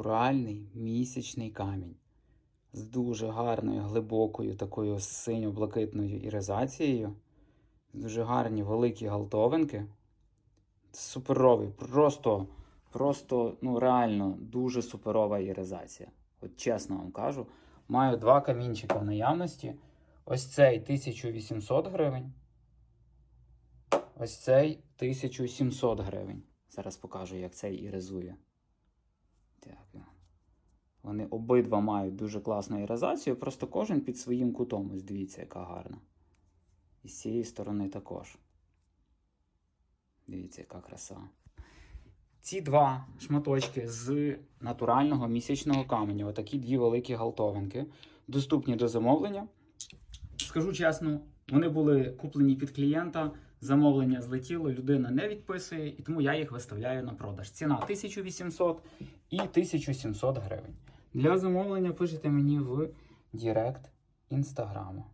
натуральний місячний камінь з дуже гарною, глибокою такою синьо-блакитною іризацією. Дуже гарні великі галтовинки. Суперовий, просто, просто, ну реально, дуже суперова іризація. От чесно вам кажу. Маю два камінчика в наявності. Ось цей 1800 гривень. Ось цей 1700 гривень. Зараз покажу, як цей іризує. Так. Вони обидва мають дуже класну іризацію, просто кожен під своїм кутом. Ось дивіться, яка гарна. І з цієї сторони також. Дивіться, яка краса. Ці два шматочки з натурального місячного каменю, отакі дві великі галтовинки, доступні до замовлення. Скажу чесно, вони були куплені під клієнта, замовлення злетіло, людина не відписує, і тому я їх виставляю на продаж. Ціна 1800 і 1700 гривень. Для замовлення пишете мені в Директ інстаграму.